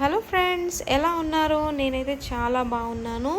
Hello friends ఎలా ఉన్నారు? నేనైతే చాలా బాగున్నాను.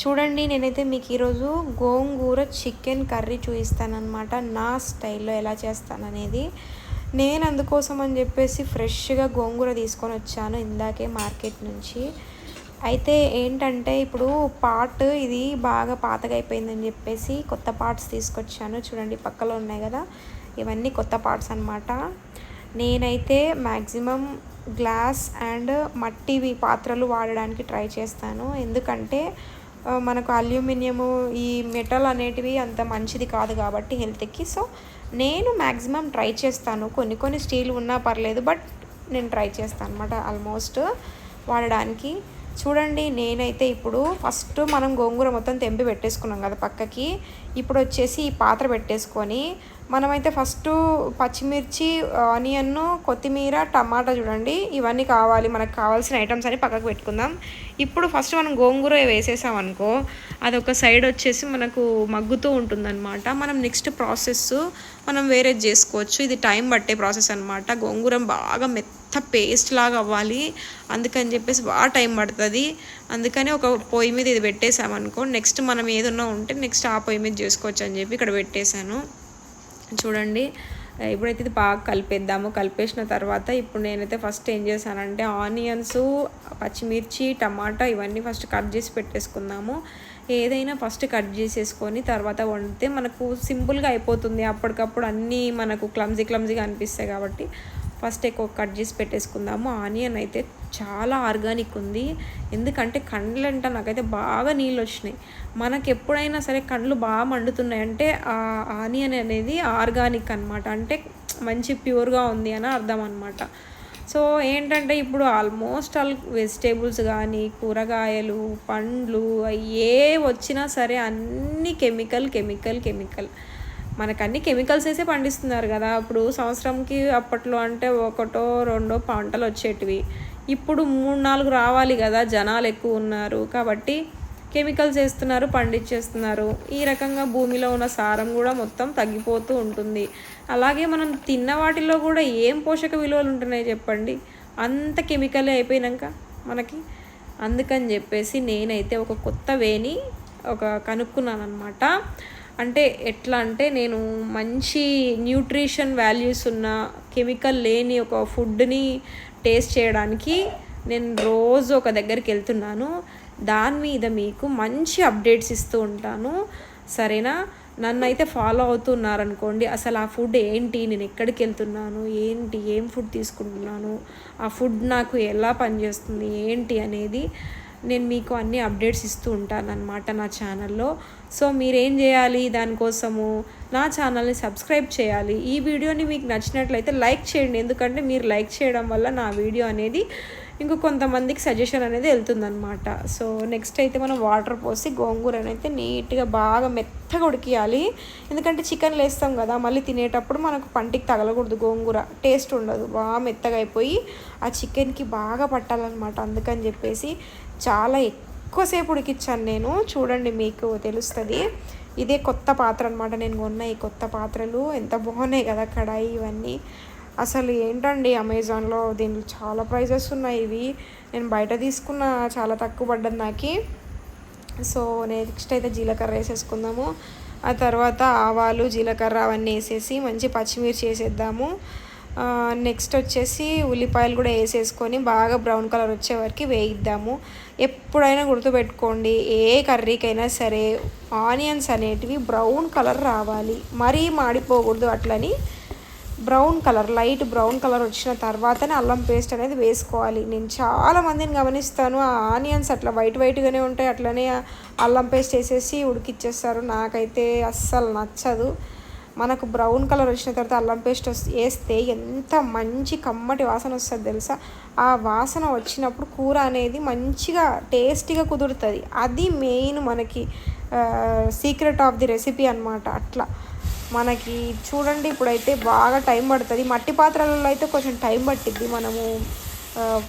చూడండి నేనైతే మీకు ఈరోజు గోంగూర చికెన్ కర్రీ చూపిస్తానమాట నా స్టైల్లో ఎలా చేస్తాననేది. నేను అందుకోసం అని చెప్పేసి ఫ్రెష్గా గోంగూర తీసుకొని వచ్చాను ఇందాకే మార్కెట్ నుంచి. అయితే ఏంటంటే ఇప్పుడు పార్ట్ ఇది బాగా పాతగా అయిపోయిందని చెప్పేసి కొత్త పార్ట్స్ తీసుకొచ్చాను. చూడండి పక్కలో ఉన్నాయి కదా. ఇవన్నీ కొత్త పార్ట్స్ అనమాట నేనైతే మ్యాక్సిమం గ్లాస్ అండ్ మట్టివి పాత్రలు వాడడానికి ట్రై చేస్తాను. ఎందుకంటే మనకు అల్యూమినియము ఈ మెటల్ అనేటివి అంత మంచిది కాదు కాబట్టి హెల్త్కి. సో నేను మ్యాక్సిమం ట్రై చేస్తాను. కొన్ని కొన్ని స్టీల్ ఉన్నా పర్లేదు బట్ నేను ట్రై చేస్తాను అనమాట ఆల్మోస్ట్ వాడడానికి. చూడండి నేనైతే ఇప్పుడు ఫస్ట్ మనం గోంగూర మొత్తం తెంపి పెట్టేసుకున్నాం కదా పక్కకి. ఇప్పుడు వచ్చేసి ఈ పాత్ర పెట్టేసుకొని మనమైతే ఫస్ట్ పచ్చిమిర్చి ఆనియన్ కొత్తిమీర టమాటా చూడండి. ఇవన్నీ కావాలి. మనకు కావాల్సిన ఐటమ్స్ అని పక్కకు పెట్టుకుందాం. ఇప్పుడు ఫస్ట్ మనం గోంగూర వేసేసాం అనుకో అది ఒక సైడ్ వచ్చేసి మనకు మగ్గుతూ ఉంటుందన్నమాట. మనం నెక్స్ట్ ప్రాసెస్ మనం వేరే చేసుకోవచ్చు. ఇది టైం పట్టే ప్రాసెస్ అనమాట గోంగూర బాగా మెత్త పేస్ట్ లాగా అవ్వాలి. అందుకని చెప్పేసి బాగా టైం పడుతుంది. అందుకని ఒక పొయ్యి మీద ఇది పెట్టేసామనుకో నెక్స్ట్ మనం ఏదన్నా ఉంటే నెక్స్ట్ ఆ పొయ్యి మీద చేసుకోవచ్చు అని చెప్పి ఇక్కడ పెట్టేశాను. చూడండి. ఇప్పుడైతే ఇది బాగా కలిపేద్దాము. కలిపేసిన తర్వాత ఇప్పుడు నేనైతే ఫస్ట్ ఏం చేశానంటే ఆనియన్స్ పచ్చిమిర్చి టమాటా ఇవన్నీ ఫస్ట్ కట్ చేసి పెట్టేసుకుందాము. ఏదైనా ఫస్ట్ కట్ చేసేసుకొని తర్వాత వండితే మనకు సింపుల్గా అయిపోతుంది. అప్పటికప్పుడు అన్నీ మనకు క్లమ్జీ క్లమ్జీగా అనిపిస్తాయి కాబట్టి ఫస్ట్ ఎక్కువ కట్ చేసి పెట్టేసుకుందాము. ఆనియన్ అయితే చాలా ఆర్గానిక్ ఉంది. ఎందుకంటే కండ్లంట నాకైతే బాగా నీళ్ళు వచ్చినాయి. మనకి ఎప్పుడైనా సరే కండ్లు బాగా మండుతున్నాయి అంటే ఆ ఆనియన్ అనేది ఆర్గానిక్ అనమాట అంటే మంచి ప్యూర్గా ఉంది అని అర్థం అనమాట సో ఏంటంటే ఇప్పుడు ఆల్మోస్ట్ ఆల్ వెజిటేబుల్స్ కానీ కూరగాయలు పండ్లు ఏ వచ్చినా సరే అన్ని కెమికల్ కెమికల్ కెమికల్. మనకన్నీ కెమికల్స్ వేసే పండిస్తున్నారు కదా. అప్పుడు సంవత్సరంకి అప్పట్లో అంటే ఒకటో రెండో పంటలు వచ్చేటివి. ఇప్పుడు మూడు నాలుగు రావాలి కదా. జనాలు ఎక్కువ ఉన్నారు కాబట్టి కెమికల్స్ వేస్తున్నారు పండించేస్తున్నారు ఈ రకంగా భూమిలో ఉన్న సారం కూడా మొత్తం తగ్గిపోతూ ఉంటుంది. అలాగే మనం తిన్న వాటిలో కూడా ఏం పోషక విలువలు ఉంటున్నాయి చెప్పండి? అంత కెమికల్ అయిపోయినాక మనకి. అందుకని చెప్పేసి నేనైతే ఒక కొత్త వేని ఒక కనుక్కున్నాను అనమాట అంటే ఎట్లా అంటే నేను మంచి న్యూట్రిషన్ వాల్యూస్ ఉన్న కెమికల్ లేని ఒక ఫుడ్ని టేస్ట్ చేయడానికి నేను రోజు ఒక దగ్గరికి వెళ్తున్నాను. దాని మీద మీకు మంచి అప్డేట్స్ ఇస్తూ ఉంటాను. సరేనా? నన్ను అయితే ఫాలో అవుతున్నారనుకోండి అసలు ఆ ఫుడ్ ఏంటి? నేను ఎక్కడికి వెళ్తున్నాను? ఏంటి? ఏం ఫుడ్ తీసుకుంటున్నాను? ఆ ఫుడ్ నాకు ఎలా పనిచేస్తుంది? ఏంటి అనేది నేను మీకు అన్ని అప్డేట్స్ ఇస్తూ ఉంటాను అనమాట నా ఛానల్లో. సో మీరేం చేయాలి దానికోసము నా ఛానల్ని సబ్స్క్రైబ్ చేయాలి. ఈ వీడియోని మీకు నచ్చినట్లయితే లైక్ చేయండి. ఎందుకంటే మీరు లైక్ చేయడం వల్ల నా వీడియో అనేది ఇంకో కొంతమందికి సజెషన్ అనేది వెళ్తుందనమాట సో నెక్స్ట్ అయితే మనం వాటర్ పోసి గోంగూరనైతే అయితే నీట్గా బాగా మెత్తగా ఉడికియాలి. ఎందుకంటే చికెన్ వేస్తాం కదా మళ్ళీ తినేటప్పుడు మనకు పంటికి తగలకూడదు గోంగూర. టేస్ట్ ఉండదు. బాగా మెత్తగా అయిపోయి ఆ చికెన్కి బాగా పట్టాలన్నమాట. అందుకని చెప్పేసి చాలా ఎక్కువసేపు ఉడికిచ్చాను నేను. చూడండి మీకు తెలుస్తుంది. ఇదే కొత్త పాత్ర అనమాట నేను కొన్న ఈ కొత్త పాత్రలు ఎంత బాగున్నాయి కదా కడాయి ఇవన్నీ. అసలు ఏంటండి అమెజాన్లో దీనిలో చాలా ప్రైజెస్ ఉన్నాయి. ఇవి నేను బయట తీసుకున్న చాలా తక్కువ పడ్డది నాకు. సో నెక్స్ట్ అయితే జీలకర్ర వేసేసుకుందాము. ఆ తర్వాత ఆవాలు జీలకర్ర అవన్నీ వేసేసి మంచి పచ్చిమిర్చి వేసేద్దాము. నెక్స్ట్ వచ్చేసి ఉల్లిపాయలు కూడా వేసేసుకొని బాగా బ్రౌన్ కలర్ వచ్చే వరకు వేయిద్దాము. ఎప్పుడైనా గుర్తుపెట్టుకోండి ఏ కర్రీకైనా సరే ఆనియన్స్ అనేటివి బ్రౌన్ కలర్ రావాలి. మరీ మాడిపోకూడదు అట్లని. Brown colour light brown colour వచ్చిన తర్వాతనే అల్లం పేస్ట్ అనేది వేసుకోవాలి. నేను చాలా మందిని గమనిస్తాను ఆ ఆనియన్స్ అట్లా వైట్ వైట్గానే ఉంటాయి అట్లనే అల్లం పేస్ట్ వేసేసి ఉడికిచ్చేస్తారు. నాకైతే అస్సలు నచ్చదు. మనకు బ్రౌన్ కలర్ వచ్చిన తర్వాత అల్లం పేస్ట్ వేస్తే ఎంత మంచి కమ్మటి వాసన వస్తుంది తెలుసా? ఆ వాసన వచ్చినప్పుడు కూర అనేది మంచిగా టేస్టీగా కుదురుతుంది. అది మెయిన్ మనకి సీక్రెట్ ఆఫ్ ది రెసిపీ అనమాట అట్లా. మనకి చూడండి ఇప్పుడైతే బాగా టైం పడుతుంది. మట్టి పాత్రలలో అయితే కొంచెం టైం పట్టిద్ది మనము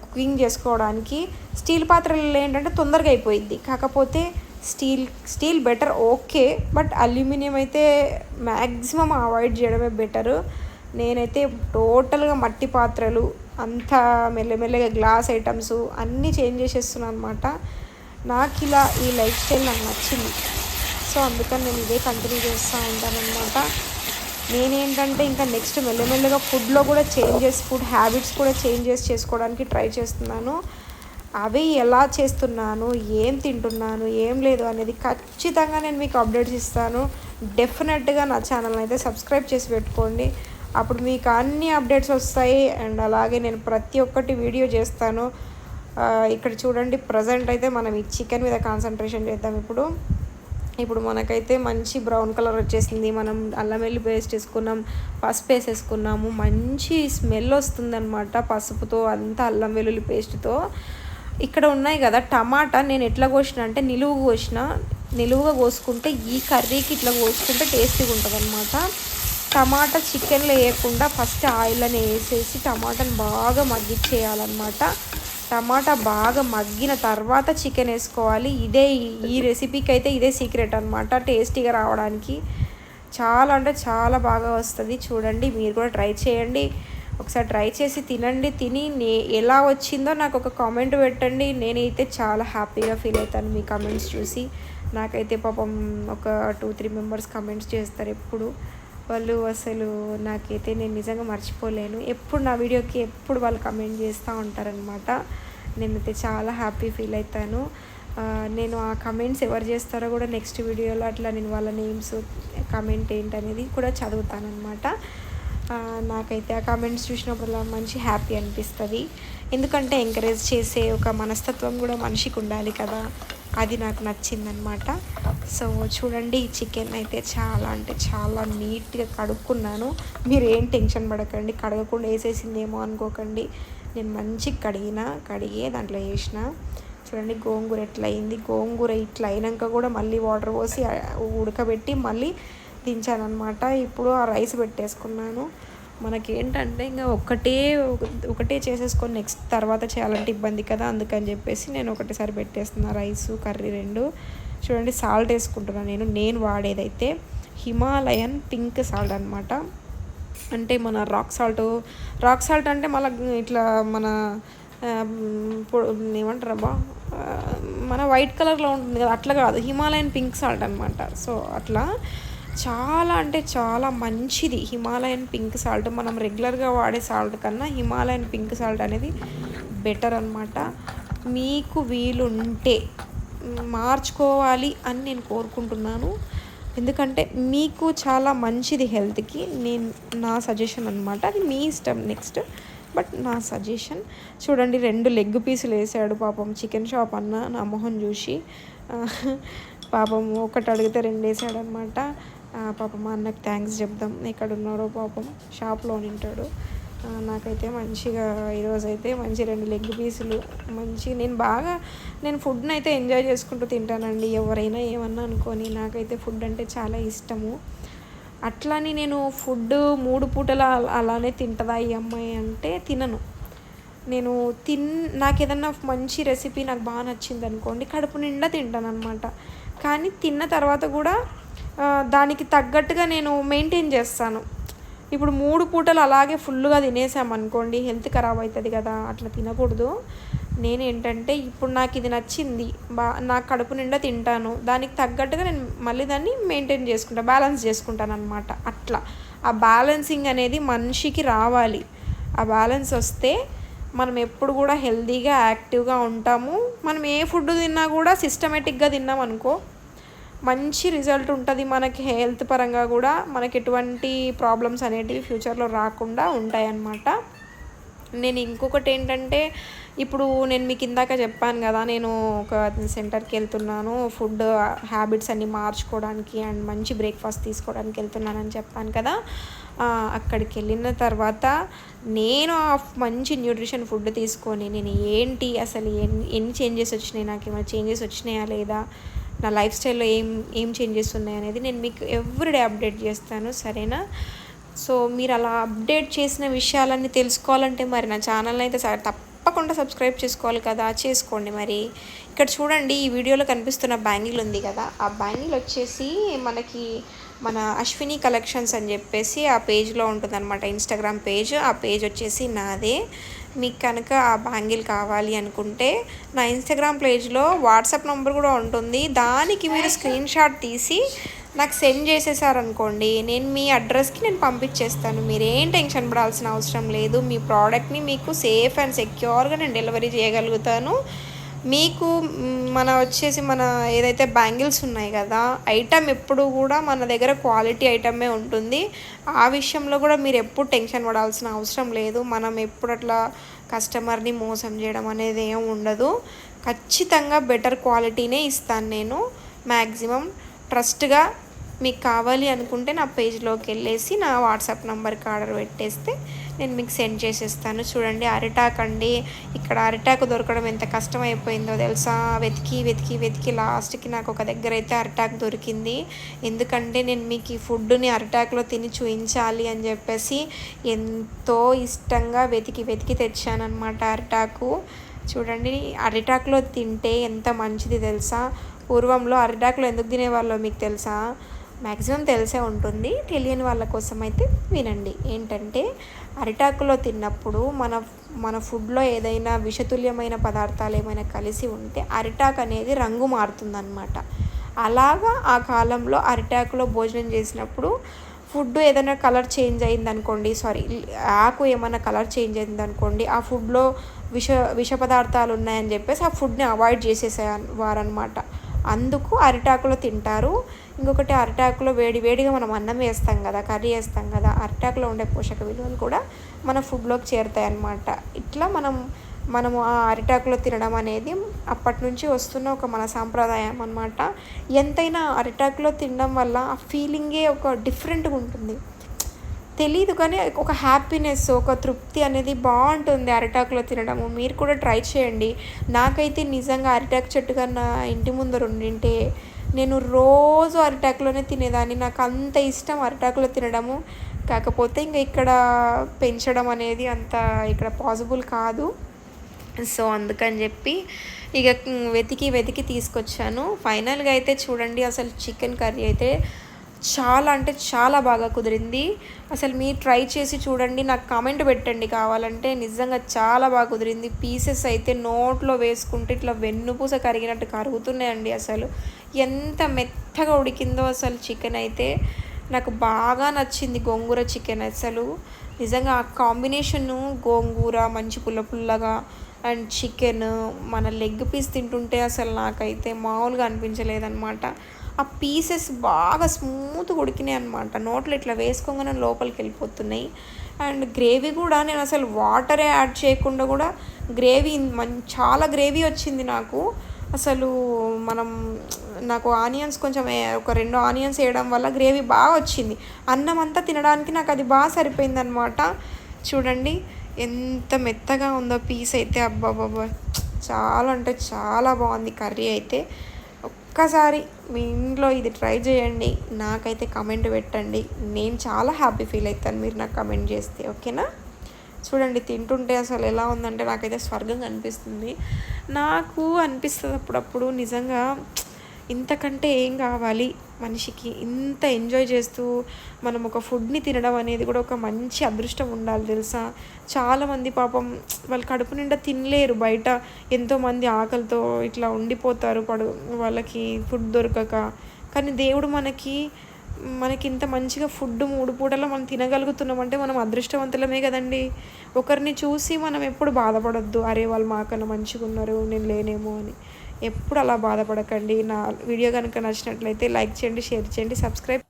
కుకింగ్ చేసుకోవడానికి. స్టీల్ పాత్రలలో ఏంటంటే తొందరగా అయిపోయింది కాకపోతే steel steel better okay. But aluminium అయితే మ్యాక్సిమం అవాయిడ్ చేయడమే బెటరు. నేనైతే టోటల్గా మట్టి పాత్రలు అంతా మెల్లమెల్లగా గ్లాస్ ఐటమ్స్ అన్నీ చేంజ్ చేసేస్తున్నాను అనమాట నాకు ఇలా ఈ లైఫ్ స్టైల్ నాకు నచ్చింది. సో అందుకని నేను ఇదే కంటిన్యూ చేస్తూ ఉంటాననమాట నేనేంటంటే ఇంకా నెక్స్ట్ మెల్లమెల్లగా ఫుడ్లో కూడా చేంజెస్ ఫుడ్ హ్యాబిట్స్ కూడా చేంజెస్ చేసుకోవడానికి ట్రై చేస్తున్నాను. అవి ఎలా చేస్తున్నాను ఏం తింటున్నాను ఏం లేదు అనేది ఖచ్చితంగా నేను మీకు అప్డేట్స్ ఇస్తాను డెఫినెట్గా నా ఛానల్ అయితే సబ్స్క్రైబ్ చేసి పెట్టుకోండి. అప్పుడు మీకు అన్ని అప్డేట్స్ వస్తాయి అండ్ అలాగే నేను ప్రతి ఒక్కటి వీడియో చేస్తాను. ఇక్కడ చూడండి ప్రజెంట్ అయితే మనం ఈ చికెన్ మీద కాన్సన్ట్రేషన్ చేద్దాం ఇప్పుడు. ఇప్పుడు మనకైతే మంచి బ్రౌన్ కలర్ వచ్చేసింది. మనం అల్లం వెల్లి పేస్ట్ వేసుకున్నాం పసుపు వేసేసుకున్నాము మంచి స్మెల్ వస్తుందన్నమాట పసుపుతో అంతా అల్లం వెల్లుల్లి పేస్ట్తో. ఇక్కడ ఉన్నాయి కదా టమాటా నేను ఎట్లా కోసిన అంటే నిలువు కోసిన. నిలువుగా కోసుకుంటే ఈ కర్రీకి ఇట్లా కోసుకుంటే టేస్టీగా ఉంటుంది అనమాట టమాటా చికెన్లో వేయకుండా ఫస్ట్ ఆయిల్ అని వేసేసి టమాటాని బాగా మగ్గిచ్చేయాలన్నమాట. టమాటా బాగా మగ్గిన తర్వాత చికెన్ వేసుకోవాలి. ఇదే ఈ రెసిపీకి అయితే ఇదే సీక్రెట్ అనమాట టేస్టీగా రావడానికి. చాలా అంటే చాలా బాగా వస్తుంది. చూడండి మీరు కూడా ట్రై చేయండి. ఒకసారి ట్రై చేసి తినండి తిని నే ఎలా వచ్చిందో నాకు ఒక కామెంట్ పెట్టండి. నేనైతే చాలా హ్యాపీగా ఫీల్ అవుతాను మీ కమెంట్స్ చూసి. నాకైతే పాపం ఒక టూ త్రీ మెంబర్స్ కమెంట్స్ చేస్తారు ఎప్పుడు. వాళ్ళు అసలు నాకైతే నేను నిజంగా మర్చిపోలేను. ఎప్పుడు నా వీడియోకి ఎప్పుడు వాళ్ళు కమెంట్ చేస్తూ ఉంటారనమాట నేనైతే చాలా హ్యాపీ ఫీల్ అవుతాను నేను ఆ కమెంట్స్ ఎవరు చేస్తారో కూడా నెక్స్ట్ వీడియోలో అట్లా నేను వాళ్ళ నేమ్స్ కమెంట్ ఏంటనేది కూడా చదువుతాను అనమాట నాకైతే ఆ కామెంట్స్ చూసినప్పుడు మంచి హ్యాపీ అనిపిస్తుంది. ఎందుకంటే ఎంకరేజ్ చేసే ఒక మనస్తత్వం కూడా మనిషికి ఉండాలి కదా. అది నాకు నచ్చిందనమాట సో చూడండి ఈ చికెన్ అయితే చాలా అంటే చాలా నీట్గా కడుక్కున్నాను. మీరు ఏం టెన్షన్ పడకండి కడగకుండా వేసేసిందేమో అనుకోకండి. నేను మంచిగా కడిగిన కడిగి దాంట్లో వేసిన. చూడండి గోంగూర ఎట్లా అయింది గోంగూర ఇట్లా అయినాక కూడా మళ్ళీ వాటర్ పోసి ఉడకబెట్టి మళ్ళీ దించానమాట ఇప్పుడు ఆ రైస్ పెట్టేసుకున్నాను. మనకేంటంటే ఇంకా ఒకటే ఒకటే చేసేసుకొని నెక్స్ట్ తర్వాత చేయాలంటే ఇబ్బంది కదా. అందుకని చెప్పేసి నేను ఒకటేసారి పెట్టేస్తున్నా రైస్ కర్రీ రెండు. చూడండి సాల్ట్ వేసుకుంటున్నాను నేను. నేను వాడేదైతే హిమాలయన్ పింక్ సాల్ట్ అనమాట అంటే మన రాక్ సాల్ట్ రాక్ సాల్ట్ అంటే మళ్ళీ ఇట్లా మన ఏమంటారబ్బా మన వైట్ కలర్లో ఉంటుంది కదా అట్లా కాదు. హిమాలయన్ పింక్ సాల్ట్ అనమాట సో అట్లా చాలా అంటే చాలా మంచిది హిమాలయన్ పింక్ సాల్ట్ మనం రెగ్యులర్గా వాడే సాల్ట్ కన్నా హిమాలయన్ పింక్ సాల్ట్ అనేది బెటర్ అనమాట మీకు వీలుంటే మార్చుకోవాలి అని నేను కోరుకుంటున్నాను. ఎందుకంటే మీకు చాలా మంచిది హెల్త్కి. నేను నా సజెషన్ అనమాట అది మీ ఇష్టం నెక్స్ట్. బట్ నా సజెషన్. చూడండి రెండు లెగ్ పీసులు వేసాడు పాపం. చికెన్ షాప్ అన్న నా మొహం చూసి పాపం ఒకటి అడిగితే రెండు వేసాడు అనమాట పాపం అన్నకు థ్యాంక్స్ చెప్దాం. ఎక్కడ ఉన్నాడో పాపం. షాప్లో ఉంటాడు నాకైతే మంచిగా ఈరోజు అయితే మంచి రెండు లెగ్ పీసులు మంచి నేను బాగా నేను ఫుడ్ని అయితే ఎంజాయ్ చేసుకుంటూ తింటానండి. ఎవరైనా ఏమన్నా అనుకొని నాకైతే ఫుడ్ అంటే చాలా ఇష్టము. అట్లని నేను ఫుడ్ మూడు పూటల అలానే తింటుందా ఈ అమ్మాయి అంటే తినను. నేను తిన్ నాకు ఏదన్నా మంచి రెసిపీ నాకు బాగా నచ్చింది అనుకోండి కడుపు నిండా తింటాను అనమాట కానీ తిన్న తర్వాత కూడా దానికి తగ్గట్టుగా నేను మెయింటైన్ చేస్తాను. ఇప్పుడు మూడు పూటలు అలాగే ఫుల్గా తినేసామనుకోండి హెల్త్ ఖరాబ్ అవుతుంది కదా అట్లా తినకూడదు. నేను ఏంటంటే ఇప్పుడు నాకు ఇది నచ్చింది బా నాకు కడుపు నిండా తింటాను దానికి తగ్గట్టుగా నేను మళ్ళీ దాన్ని మెయింటైన్ చేసుకుంటాను బ్యాలెన్స్ చేసుకుంటాను అనమాట అట్లా. ఆ బ్యాలెన్సింగ్ అనేది మనిషికి రావాలి. ఆ బ్యాలెన్స్ వస్తే మనం ఎప్పుడు కూడా హెల్తీగా యాక్టివ్గా ఉంటాము. మనం ఏ ఫుడ్ తిన్నా కూడా సిస్టమేటిక్గా తిన్నాం అనుకో మంచి రిజల్ట్ ఉంటుంది మనకి హెల్త్ పరంగా కూడా మనకి ఎటువంటి ప్రాబ్లమ్స్ అనేటివి ఫ్యూచర్లో రాకుండా ఉంటాయన్నమాట. నేను ఇంకొకటి ఏంటంటే ఇప్పుడు నేను మీకు ఇందాక చెప్పాను కదా నేను ఒక సెంటర్కి వెళ్తున్నాను ఫుడ్ హ్యాబిట్స్ అన్నీ మార్చుకోవడానికి అండ్ మంచి బ్రేక్ఫాస్ట్ తీసుకోవడానికి వెళ్తున్నానని చెప్పాను కదా అక్కడికి వెళ్ళిన తర్వాత నేను ఆ మంచి న్యూట్రిషన్ ఫుడ్ తీసుకొని నేను ఏంటి అసలు ఎన్ని ఎన్ని చేంజెస్ వచ్చినాయి నాకు ఏమైనా చేంజెస్ వచ్చినాయా లేదా నా లైఫ్ స్టైల్లో ఏం ఏం చేంజెస్ ఉన్నాయి అనేది నేను మీకు ఎవ్రీడే అప్డేట్ చేస్తాను సరేనా? సో మీరు అలా అప్డేట్ చేసిన విషయాలన్నీ తెలుసుకోవాలంటే మరి నా ఛానల్ అయితే తప్పకుండా సబ్స్క్రైబ్ చేసుకోవాలి కదా? చేసుకోండి మరి. ఇక్కడ చూడండి ఈ వీడియోలో కనిపిస్తున్న బ్యాంగిల్ ఉంది కదా? ఆ బ్యాంగిల్ వచ్చేసి మనకి మన అశ్విని కలెక్షన్స్ అని చెప్పేసి ఆ పేజ్లో ఉంటుంది అనమాట ఇన్స్టాగ్రామ్ పేజ్ ఆ పేజ్ వచ్చేసి నాదే. మీకు కనుక ఆ బ్యాంగిల్ కావాలి అనుకుంటే నా ఇన్స్టాగ్రామ్ పేజ్లో వాట్సాప్ నెంబర్ కూడా ఉంటుంది. దానికి మీరు స్క్రీన్ షాట్ తీసి నాకు సెండ్ చేసేసారనుకోండి నేను మీ అడ్రస్కి నేను పంపించేస్తాను. మీరేం టెన్షన్ పడాల్సిన అవసరం లేదు. మీ ప్రోడక్ట్ని మీకు సేఫ్ అండ్ సెక్యూర్గా నేను డెలివరీ చేయగలుగుతాను. మీకు మన వచ్చేసి మన ఏదైతే బ్యాంగిల్స్ ఉన్నాయి కదా ఐటమ్ ఎప్పుడు కూడా మన దగ్గర క్వాలిటీ ఐటమే ఉంటుంది. ఆ విషయంలో కూడా మీరు ఎప్పుడు టెన్షన్ పడాల్సిన అవసరం లేదు. మనం ఎప్పుడు అట్లా కస్టమర్ని మోసం చేయడం అనేది ఏం ఉండదు. ఖచ్చితంగా బెటర్ క్వాలిటీనే ఇస్తాను నేను. మ్యాక్సిమం ట్రస్ట్గా మీకు కావాలి అనుకుంటే నా పేజ్లోకి వెళ్ళేసి నా వాట్సాప్ నెంబర్కి ఆర్డర్ పెట్టేస్తే నేను మీకు సెండ్ చేసేస్తాను. చూడండి అరిటాక్ అండి. ఇక్కడ అరిటాకు దొరకడం ఎంత కష్టం అయిపోయిందో తెలుసా? వెతికి వెతికి వెతికి లాస్ట్కి నాకు ఒక దగ్గర అయితే అరిటాక్ దొరికింది. ఎందుకంటే నేను మీకు ఈ ఫుడ్ని అరిటాకులో తిని చూపించాలి అని చెప్పేసి ఎంతో ఇష్టంగా వెతికి వెతికి తెచ్చానమాట అరిటాకు. చూడండి అరిటాకులో తింటే ఎంత మంచిది తెలుసా? పూర్వంలో అరిటాకులో ఎందుకు తినేవాళ్ళో మీకు తెలుసా? మ్యాక్సిమం తెలిసే ఉంటుంది. తెలియని వాళ్ళ కోసం అయితే వినండి. ఏంటంటే అరిటాకులో తిన్నప్పుడు మన మన ఫుడ్లో ఏదైనా విషతుల్యమైన పదార్థాలు ఏమైనా కలిసి ఉంటే అరిటాకు అనేది రంగు మారుతుందన్నమాట. అలాగా ఆ కాలంలో అరిటాకులో భోజనం చేసినప్పుడు ఫుడ్ ఏదైనా కలర్ చేంజ్ అయింది అనుకోండి సారీ ఆకు ఏమైనా కలర్ చేంజ్ అయింది అనుకోండి ఆ ఫుడ్లో విష విష పదార్థాలు ఉన్నాయని చెప్పేసి ఆ ఫుడ్ని అవాయిడ్ చేసేసే వారనమాట అందుకు అరిటాకులో తింటారు. ఇంకొకటి అరిటాకులో వేడి వేడిగా మనం అన్నం వేస్తాం కదా కర్రీ వేస్తాం కదా అరిటాకులో ఉండే పోషక విలువలు కూడా మన ఫుడ్లోకి చేరుతాయి అన్నమాట ఇట్లా మనం మనము ఆ అరిటాకులో తినడం అనేది అప్పటి నుంచి వస్తున్న ఒక మన సాంప్రదాయం అనమాట ఎంతైనా అరిటాకులో తినడం వల్ల ఆ ఫీలింగే ఒక డిఫరెంట్గా ఉంటుంది. తెలీదు కానీ ఒక హ్యాపీనెస్ ఒక తృప్తి అనేది బాగుంటుంది అరిటాకులో తినడము. మీరు కూడా ట్రై చేయండి. నాకైతే నిజంగా అరిటాకు చెట్టు కన్నా ఇంటి ముందర ఉండింటే నేను రోజు అరిటాకులోనే తినేదాన్ని. నాకు అంత ఇష్టం అరిటాకులో తినడము. కాకపోతే ఇంకా ఇక్కడ పెంచడం అనేది అంత ఇక్కడ పాసిబుల్ కాదు. సో అందుకని చెప్పి ఇక వెతికి వెతికి తీసుకొచ్చాను. ఫైనల్గా అయితే చూడండి అసలు చికెన్ కర్రీ అయితే చాలా అంటే చాలా బాగా కుదిరింది. అసలు మీరు ట్రై చేసి చూడండి నాకు కామెంట్ పెట్టండి కావాలంటే. నిజంగా చాలా బాగా కుదిరింది. పీసెస్ అయితే నోట్లో వేసుకుంటే ఇట్లా వెన్నుపూస కరిగినట్టు కరుగుతున్నాయండి అసలు. ఎంత మెత్తగా ఉడికిందో అసలు చికెన్ అయితే. నాకు బాగా నచ్చింది గోంగూర చికెన్ అసలు. నిజంగా ఆ కాంబినేషను గోంగూర మంచి పుల్ల పుల్లగా అండ్ చికెన్ మన లెగ్ పీస్ తింటుంటే అసలు నాకైతే మామూలుగా అనిపించలేదన్నమాట. ఆ పీసెస్ బాగా స్మూత్గా ఉడికినాయి అనమాట నోట్లో ఇట్లా వేసుకోగానే లోపలికి వెళ్ళిపోతున్నాయి. అండ్ గ్రేవీ కూడా నేను అసలు వాటరే యాడ్ చేయకుండా కూడా గ్రేవీ మంచి చాలా గ్రేవీ వచ్చింది నాకు. అసలు మనం నాకు ఆనియన్స్ కొంచెం ఒక రెండు ఆనియన్స్ వేయడం వల్ల గ్రేవీ బాగా వచ్చింది. అన్నం అంతా తినడానికి నాకు అది బాగా సరిపోయింది అనమాట చూడండి ఎంత మెత్తగా ఉందో పీస్ అయితే అబ్బాబాబా చాలా అంటే చాలా బాగుంది కర్రీ అయితే. ఒక్కసారి మీ ఇంట్లో ఇది ట్రై చేయండి. నాకైతే కమెంట్ పెట్టండి. నేను చాలా హ్యాపీ ఫీల్ అవుతాను మీరు నాకు కమెంట్ చేస్తే ఓకేనా? చూడండి తింటుంటే అసలు ఎలా ఉందంటే నాకైతే స్వర్గం అనిపిస్తుంది నాకు అనిపిస్తుంది అప్పుడప్పుడు నిజంగా ఇంతకంటే ఏం కావాలి మనిషికి? ఇంత ఎంజాయ్ చేస్తూ మనం ఒక ఫుడ్ని తినడం అనేది కూడా ఒక మంచి అదృష్టం ఉండాలి తెలుసా? చాలామంది పాపం వాళ్ళు కడుపు నిండా తినలేరు బయట. ఎంతోమంది ఆకలితో ఇట్లా ఉండిపోతారు పడు వాళ్ళకి ఫుడ్ దొరకక. కానీ దేవుడు మనకి మనకి ఇంత మంచిగా ఫుడ్ మూడు పూటలో మనం తినగలుగుతున్నాం అంటే మనం అదృష్టవంతులమే కదండి. ఒకరిని చూసి మనం ఎప్పుడు బాధపడొద్దు. అరే వాళ్ళు మాకన్నా మంచిగా ఉన్నారు నేను లేనేమో అని. ఎప్పుడు అలా బాధపడకండి. నా వీడియో కనుక నచ్చినట్లయితే లైక్ చేయండి షేర్ చేయండి సబ్స్క్రైబ్